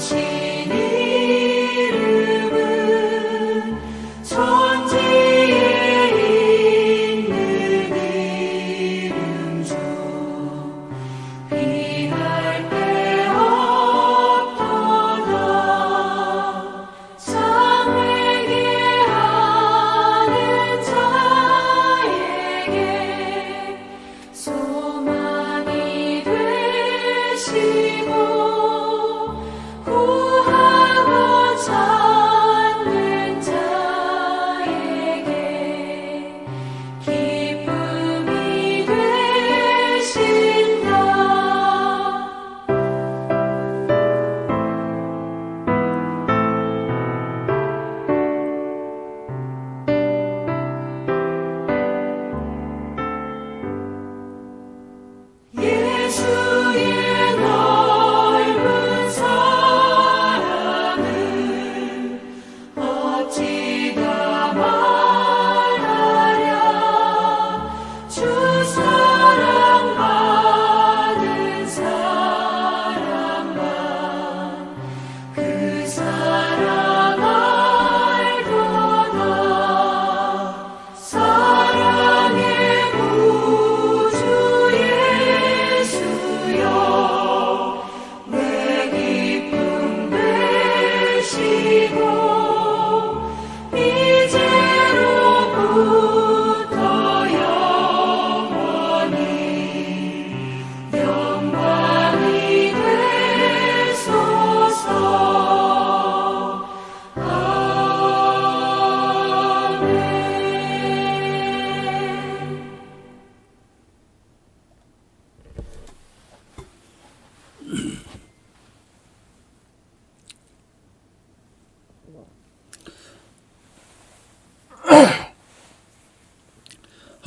See.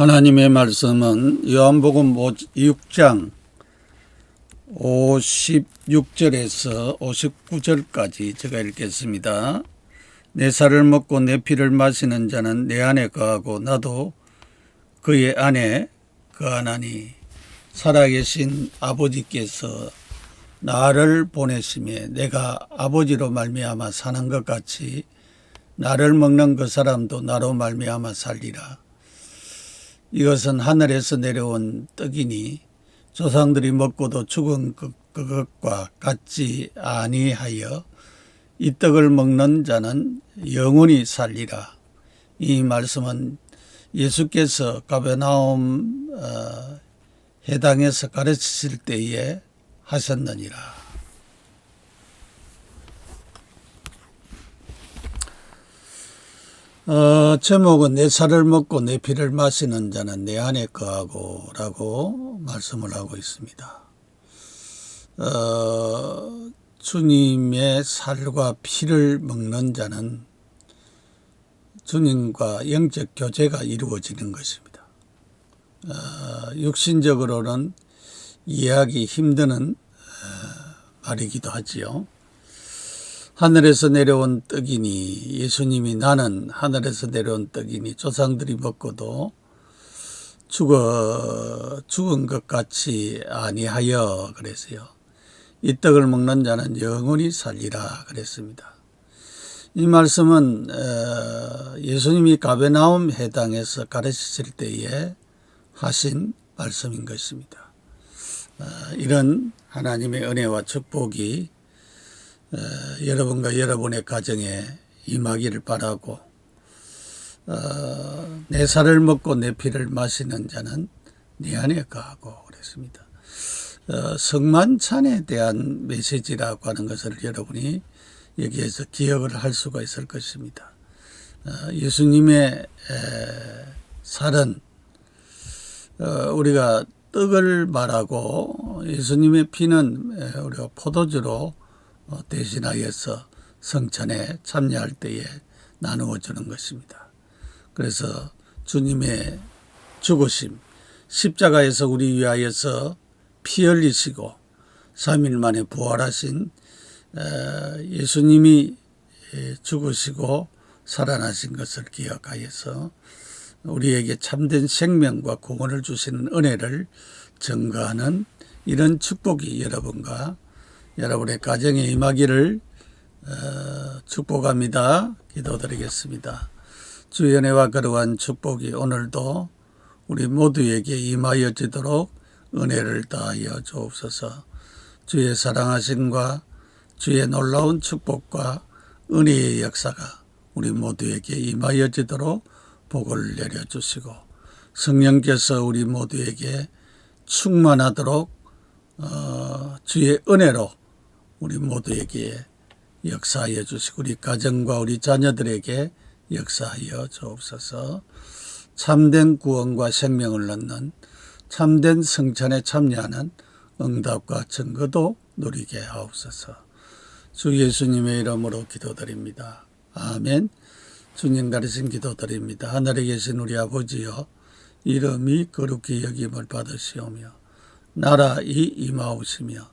하나님의 말씀은 요한복음 6장 56절에서 59절까지 제가 읽겠습니다. 내 살을 먹고 내 피를 마시는 자는 내 안에 거하고 나도 그의 안에 거하나니 살아계신 아버지께서 나를 보내심에 내가 아버지로 말미암아 사는 것 같이 나를 먹는 그 사람도 나로 말미암아 살리라. 이것은 하늘에서 내려온 떡이니 조상들이 먹고도 죽은 그- 그것과 같지 아니하여 이 떡을 먹는 자는 영원히 살리라. 이 말씀은 예수께서 가베나움 어, 해당에서 가르치실 때에 하셨느니라. 어, 제목은 내 살을 먹고 내 피를 마시는 자는 내 안에 거하고 라고 말씀을 하고 있습니다. 어, 주님의 살과 피를 먹는 자는 주님과 영적 교제가 이루어지는 것입니다. 어, 육신적으로는 이해하기 힘드는 어, 말이기도 하지요. 하늘에서 내려온 떡이니 예수님이 나는 하늘에서 내려온 떡이니 조상들이 먹고도 죽어 죽은 것 같이 아니하여 그랬어요. 이 떡을 먹는 자는 영원히 살리라 그랬습니다. 이 말씀은 어, 예수님이 가베나움 해당에서 가르치실 때에 하신 말씀인 것입니다. 어, 이런 하나님의 은혜와 축복이 어, 여러분과 여러분의 가정에 임하기를 바라고 어, 내 살을 먹고 내 피를 마시는 자는 내 안에 거하고 그랬습니다. 어, 성만찬에 대한 메시지라고 하는 것을 여러분이 여기에서 기억을 할 수가 있을 것입니다. 어, 예수님의 에, 살은 어, 우리가 떡을 말하고 예수님의 피는 에, 우리가 포도주로 어, 대신하여서 성찬에 참여할 때에 나누어 주는 것입니다. 그래서 주님의 죽으심, 십자가에서 우리 위하여서 피 흘리시고 3일 만에 부활하신 어, 예수님이 에, 죽으시고 살아나신 것을 기억하여서 우리에게 참된 생명과 구원을 주시는 은혜를 증거하는 이런 축복이 여러분과 여러분의 가정에 임하기를 어, 축복합니다. 기도드리겠습니다. 주의 은혜와 거룩한 축복이 오늘도 우리 모두에게 임하여지도록 은혜를 다하여 주옵소서. 주의 사랑하심과 주의 놀라운 축복과 은혜의 역사가 우리 모두에게 임하여지도록 복을 내려주시고 성령께서 우리 모두에게 충만하도록 어, 주의 은혜로 우리 모두에게 역사하여 주시고 우리 가정과 우리 자녀들에게 역사하여 주옵소서. 참된 구원과 생명을 얻는 참된 성찬에 참여하는 응답과 증거도 누리게 하옵소서. 주 예수님의 이름으로 기도드립니다. 아멘. 주님 가르친 기도드립니다. 하늘에 계신 우리 아버지여 이름이 거룩히 여김을 받으시오며 나라이 임하오시며